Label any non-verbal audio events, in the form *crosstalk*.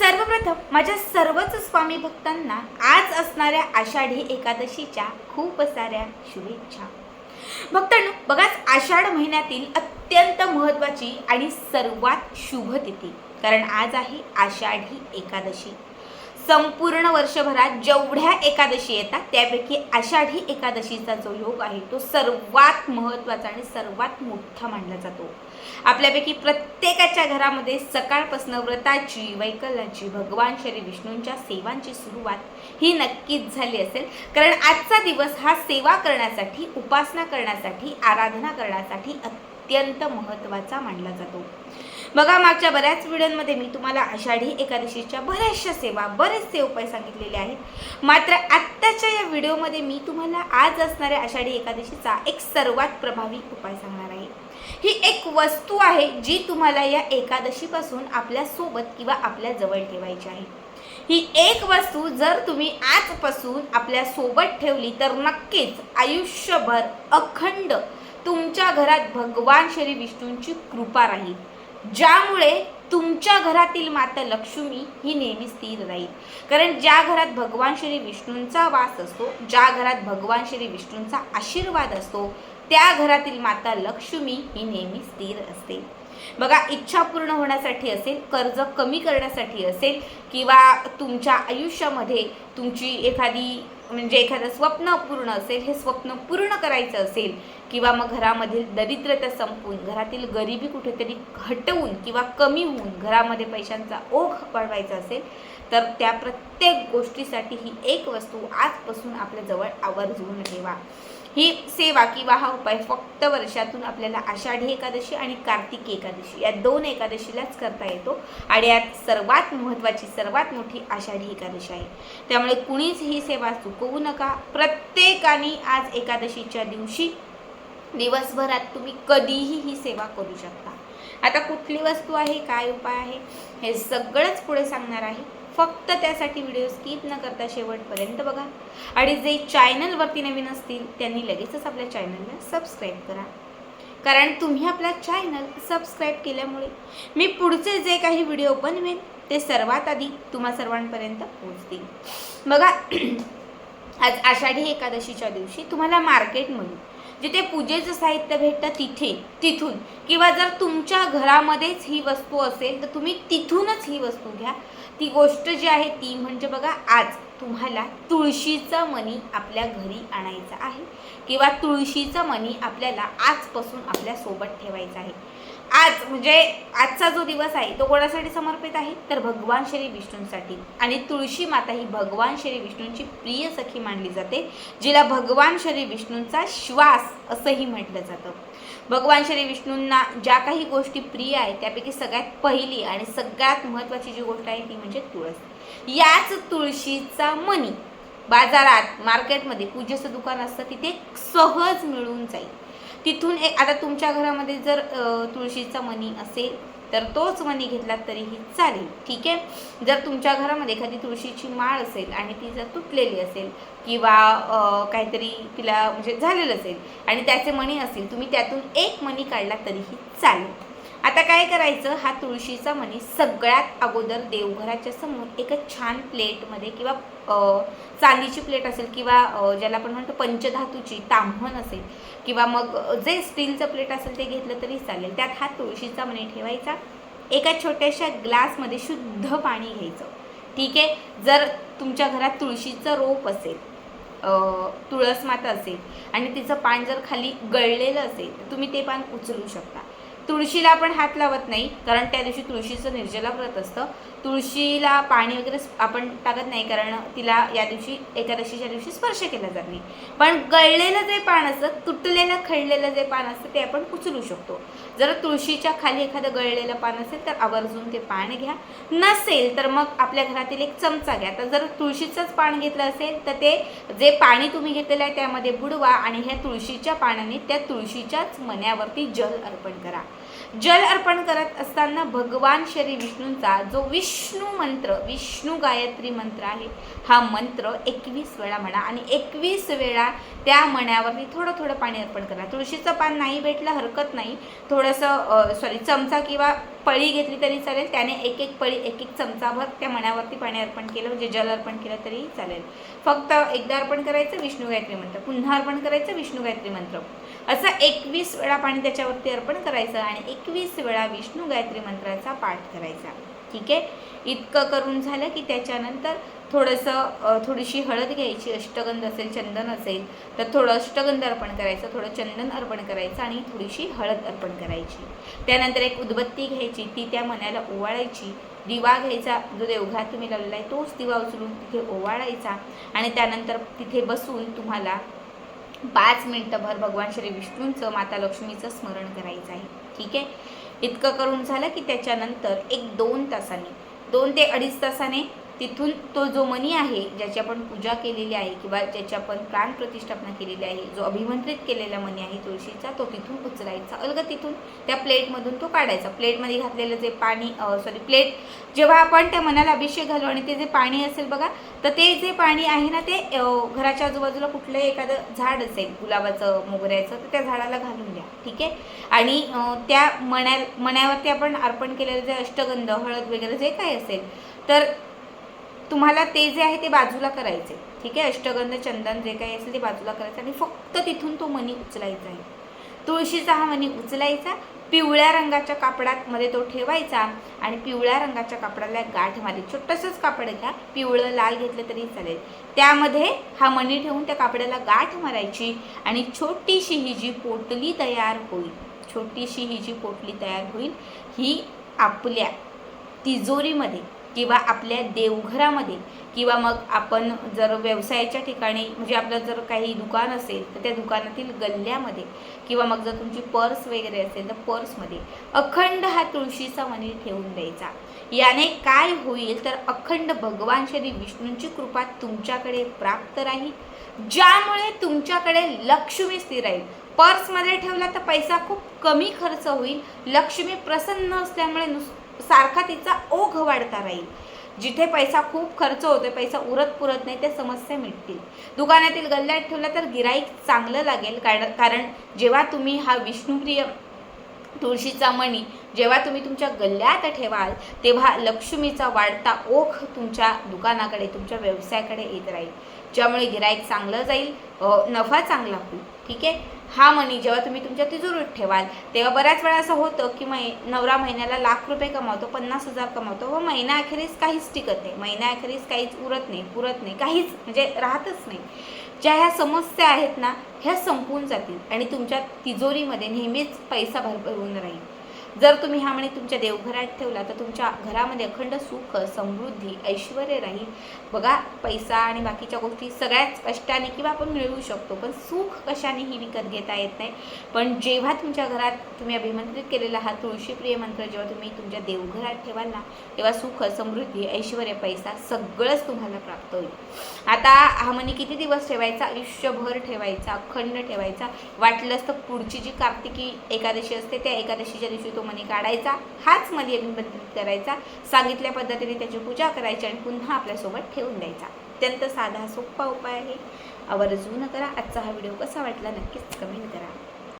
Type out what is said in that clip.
सर्वप्रथम माझ्या सर्वच स्वामी भक्तांना आज असणाऱ्या आषाढी एकादशीच्या खूप साऱ्या शुभेच्छा. भक्तांनो बघाच आषाढ महिन्यातील अत्यंत महत्त्वाची आणि सर्वात शुभ तिथी कारण आज आहे आषाढी एकादशी. संपूर्ण वर्षभरात जेवढ्या एकादशी येतात त्यापैकी आषाढी एकादशीचा जो योग आहे तो सर्वात महत्त्वाचा आणि सर्वात मोठा मानला जातो. आपल्यापैकी प्रत्येकाच्या घरामध्ये सकाळपासून व्रताची वैकल्याची भगवान श्री विष्णूंच्या सेवांची सुरुवात ही नक्कीच झाली असेल. कारण आजचा दिवस हा सेवा करण्यासाठी उपासना करण्यासाठी आराधना करण्यासाठी अत्यंत महत्त्वाचा मानला जातो. बघा मागच्या बऱ्याच व्हिडिओमध्ये मी तुम्हाला आषाढी एकादशीच्या बऱ्याचशा सेवा बरेचसे उपाय सांगितलेले आहेत. मात्र आत्ताच्या या व्हिडिओमध्ये मी तुम्हाला आज असणाऱ्या आषाढी एकादशीचा एक सर्वात प्रभावी उपाय सांगणार आहे. ही एक वस्तू आहे जी तुम्हाला या एकादशीपासून आपल्यासोबत किंवा आपल्या जवळ ठेवायची आहे. ही एक वस्तू जर तुम्ही आजपासून आपल्यासोबत ठेवली तर नक्कीच आयुष्यभर अखंड तुमच्या घरात भगवान श्री विष्णूंची कृपा राहील. ज्यामुळे तुमच्या घरातील माता लक्ष्मी ही नेहमी स्थिर राहील. कारण ज्या घरात भगवान श्री विष्णूंचा वास असतो ज्या घरात भगवान श्री विष्णूंचा आशीर्वाद असतो त्या घरातील माता लक्ष्मी ही नेहमी स्थिर असते. बघा इच्छा पूर्ण होण्यासाठी असेल कर्ज कमी करण्यासाठी असेल किंवा तुमच्या आयुष्यामध्ये तुमची एखादी म्हणजे एखादं स्वप्न पूर्ण असेल हे स्वप्न पूर्ण करायचं असेल किंवा मग घरामधील दरिद्रता संपून घरातील गरिबी कुठेतरी हटवून किंवा कमी होऊन घरामध्ये पैशांचा ओघ पडवायचा असेल तर त्या प्रत्येक गोष्टीसाठी ही एक वस्तू आजपासून आपल्याजवळ आवर्जून ठेवा. ही सेवा किंवा हा उपाय फक्त वर्षातून आपल्याला आषाढी एकादशी आणि कार्तिकी एकादशी या दोन एकादशीलाच करता येतो. आणि यात सर्वात महत्त्वाची सर्वात मोठी आषाढी एकादशी आहे. त्यामुळे कुणीच ही सेवा चुकवू नका. प्रत्येकाने आज एकादशीच्या दिवशी दिवसभरात तुम्ही कधीही ही सेवा करू शकता. आता कुठली वस्तू आहे? काय उपाय आहे? हे सगळंच पुढे सांगणार आहे. फक्त त्यासाठी व्हिडिओ स्किप न करता शेवटपर्यंत बघा. आणि जे चॅनलवरती नवीन असतील त्यांनी लगेचच आपल्या चॅनलला सबस्क्राईब करा. कारण तुम्ही आपला चॅनल सबस्क्राईब केल्यामुळे मी पुढचे जे काही व्हिडिओ बनवेन ते सर्वात आधी तुम्हा सर्वांपर्यंत पोहोचतील. बघा *clears throat* आज आषाढी एकादशीच्या दिवशी तुम्हाला मार्केटमधून जिथे पूजेचं साहित्य भेटतं तिथे तिथून. किंवा जर तुमच्या घरामध्येच ही वस्तू असेल तर तुम्ही तिथूनच ही वस्तू घ्या. ती गोष्ट जी आहे ती म्हणजे बघा आज तुम्हाला तुळशीचा मणी आपल्या घरी आणायचा आहे. किंवा तुळशीचा मणी आपल्याला आजपासून आपल्यासोबत ठेवायचा आहे. आज म्हणजे आजचा जो दिवस आहे तो कोणासाठी समर्पित आहे? तर भगवान श्री विष्णूंसाठी. आणि तुळशी माता ही भगवान श्री विष्णूंची प्रिय सखी मानली जाते जिला भगवान श्री विष्णूंचा श्वास असंही म्हटलं जातं. भगवान श्री विष्णूंना ज्या काही गोष्टी प्रिय आहेत त्यापैकी सगळ्यात पहिली आणि सगळ्यात महत्त्वाची जी गोष्ट आहे ती म्हणजे तुळस. याच तुळशीचा मणी बाजारात मार्केटमध्ये पूजेचं दुकान असतं तिथे सहज मिळून जाईल. तिथून एक आता तुमच्या घरामध्ये जर तुळशीचा मणी असेल तर तोच मणी घेतला तरीही चालेल ठीक आहे? जर तुमच्या घरामध्ये एखादी तुळशीची माळ असेल आणि ती जर तुटलेली असेल किंवा काहीतरी तिला म्हणजे झालेलं असेल आणि त्याचे मणी असतील तुम्ही त्यातून एक मणी काढला तरीही चालेल. आता काय करायचं? हा तुळशीचा मणी सगळ्यात अगोदर देवघराच्या समोर एका छान प्लेटमध्ये किंवा चांदीची प्लेट असेल किंवा ज्याला आपण म्हणतो पंचधातूची ताम्हण असेल किंवा मग जे स्टीलचं प्लेट असेल ते घेतलं तरी चालेल. त्यात हा तुळशीचा मणी ठेवायचा. एका छोट्याशा ग्लासमध्ये शुद्ध पाणी घ्यायचं. ठीक आहे? जर तुमच्या घरात तुळशीचं रोप असेल तुळस माता असेल आणि तिचं पान जर खाली गळलेलं असेल तर तुम्ही ते पान उचलू शकता. तुळशीला आपण हात लावत नाही कारण त्या दिवशी तुळशीचं निर्जला व्रत असतं. तुळशीला पाणी वगैरे आपण टाकत नाही कारण तिला या दिवशी एकादशीच्या दिवशी स्पर्श केला जात नाही. पण गळलेलं जे पान असतं तुटलेलं खळलेलं जे पान असतं ते आपण उचलू शकतो. जर तुळशीच्या खाली एखादं गळलेलं पान असेल तर आवर्जून ते पान घ्या. नसेल तर मग आपल्या घरातील एक चमचा घ्या. तर जर तुळशीचंच पान घेतलं असेल तर ते जे पाणी तुम्ही घेतलेलं आहे त्यामध्ये बुडवा आणि ह्या तुळशीच्या पाण्याने त्या तुळशीच्याच मण्यावरती जल अर्पण करा. जल अर्पण करत असताना भगवान श्री विष्णूंचा जो विष्णू मंत्र विष्णू गायत्री मंत्र आहे. हा मंत्र एकवीस वेळा म्हणा आणि एकवीस वेळा त्या मण्यावरती थोडं थोडं पाणी अर्पण करा तुळशीचं पान नाही भेटलं हरकत नाही. थोडंसं सॉरी चमचा किंवा पळी घेतली तरी चालेल. त्याने एक एक पळी एक एक चमचाभर त्या मण्यावरती पाणी अर्पण केलं म्हणजे जल अर्पण केलं तरी चालेल. फक्त एकदा अर्पण करायचं विष्णू गायत्री मंत्र. पुन्हा अर्पण करायचं विष्णू गायत्री मंत्र. असं एकवीस वेळा पाणी त्याच्यावरती अर्पण करायचं आणि एकवीस वेळा विष्णू गायत्री मंत्राचा पाठ करायचा. ठीक आहे? इतकं करून झालं की त्याच्यानंतर थोडंसं थोडीशी हळद घ्यायची अष्टगंध असेल चंदन असेल तर थोडं अष्टगंध अर्पण करायचं थोडं चंदन अर्पण करायचं आणि थोडीशी हळद अर्पण करायची. त्यानंतर एक उदबत्ती घ्यायची ती त्या मनाला ओवाळायची. दिवा घ्यायचा जो देवघात तुम्ही लावलेला आहे तोच दिवा उचलून तिथे ओवाळायचा आणि त्यानंतर तिथे बसून तुम्हाला पाच मिनटंभर भगवान श्री विष्णूंचं माता लक्ष्मीचं स्मरण करायचं आहे. ठीक आहे? इतकं करून झालं की त्याच्यानंतर एक दोन तासाने दोन ते अडीच तासाने तिथून तो जो मनी आहे ज्याची आपण पूजा केलेली आहे किंवा ज्याची आपण प्राण प्रतिष्ठापना केलेली आहे जो अभिमंत्रित केलेला मनी आहे तुळशीचा तो तिथून उचलायचा. अलग तिथून त्या प्लेटमधून तो काढायचा. प्लेटमध्ये घातलेलं जे पाणी सॉरी प्लेट जेव्हा आपण त्या मनाला अभिषेक घालू आणि ते जे पाणी असेल बघा तर ते जे पाणी आहे ना ते घराच्या आजूबाजूला कुठलंही एखादं झाड असेल गुलाबाचं मोगऱ्याचं तर त्या झाडाला घालून द्या. ठीक आहे? आणि त्या मण्या मण्यावरती आपण अर्पण केलेलं जे अष्टगंध हळद वगैरे जे काही असेल तर तुम्हाला ते जे आहे ते बाजूला करायचे. ठीक आहे? अष्टगंध चंदन जे काही असेल ते बाजूला करायचं आणि फक्त तिथून तो मणी उचलायचा आहे. तुळशीचा हा मणी उचलायचा पिवळ्या रंगाच्या कापडात मध्ये तो ठेवायचा आणि पिवळ्या रंगाच्या कापडाला गाठ मारी छोटंसंच कापड घ्या पिवळं लाल घेतलं तरी चालेल. त्यामध्ये हा मणी ठेवून त्या कापडाला गाठ मारायची आणि छोटीशी ही जी पोटली तयार होईल छोटीशी ही जी पोटली तयार होईल ही आपल्या तिजोरीमध्ये किंवा आपल्या देवघरामध्ये किंवा मग आपण जर व्यवसायाच्या ठिकाणी म्हणजे आपलं जर काही दुकान असेल तर त्या दुकानातील गल्ल्यामध्ये किंवा मग जर तुमची पर्स वगैरे असेल तर पर्समध्ये अखंड हा तुळशीचा मणी ठेवून द्यायचा. याने काय होईल तर अखंड भगवान श्री विष्णूंची कृपा तुमच्याकडे प्राप्त राहील ज्यामुळे तुमच्याकडे लक्ष्मी स्थिर राहील. पर्समध्ये ठेवला तर पैसा खूप कमी खर्च होईल लक्ष्मी प्रसन्न असल्यामुळे नुस सारखा तिचा ओघ वाढता राहील. जिथे पैसा खूप खर्च होतो पैसा उरत पुरत नाही त्या समस्या मिटतील. दुकानातील गल्ल्यात ठेवला तर गिराईक चांगलं लागेल कारण कारण जेव्हा तुम्ही हा विष्णुप्रिय तुळशीचा मणी जेव्हा तुम्ही तुमच्या गल्ल्यात ठेवाल तेव्हा लक्ष्मीचा वाढता ओघ तुमच्या दुकानाकडे तुमच्या व्यवसायाकडे येत राहील. ज्यामुळे गिराईक चांगलं जाईल नफा चांगला होईल ठीक आहे? हा मनी जेव्हा तुम्ही तुमच्या तिजोरीत ठेवाल तेव्हा बऱ्याच वेळा असं होतं की मै नवरा महिन्याला लाख रुपये कमावतो पन्नास हजार कमावतो. व महिन्याअखेरीस काहीच टिकत नाही. महिन्याअखेरीस काहीच उरत नाही पुरत नाही काहीच म्हणजे राहतच नाही. ज्या ह्या समस्या आहेत ना ह्या संपून जातील आणि तुमच्या तिजोरीमध्ये नेहमीच पैसा भरभरून राहील. जर तुम्ही हा म्हणे तुमच्या देवघरात ठेवला तर तुमच्या घरामध्ये अखंड सुख समृद्धी ऐश्वर राहील. बघा पैसा आणि बाकीच्या गोष्टी सगळ्याच कष्टाने किंवा आपण मिळवू शकतो पण सुख कशानेही विकत घेता येत नाही? पण जेव्हा तुमच्या घरात तुम्ही अभिमंत्रित केलेला हा तुळशीप्रिय मंत्र जेव्हा तुम्ही तुमच्या देवघरात ठेवाल ना तेव्हा सुख समृद्धी ऐश्वर पैसा सगळंच तुम्हाला प्राप्त होईल. आता हा मणी किती दिवस ठेवायचा? आयुष्यभर ठेवायचा अखंड ठेवायचा. वाटलंच तर पुढची जी कार्तिकी एकादशी असते त्या एकादशीच्या दिवशी तो तो मनी काढायचा हाच मणी अभिमंत्रित करायचा सांगितल्या पद्धतीने त्याची पूजा करायची आणि पुन्हा आपल्यासोबत ठेवून द्यायचा. अत्यंत साधा सोपा उपाय आहे. आवर्जून करा. आजचा हा व्हिडिओ कसा वाटला नक्कीच कमेंट करा.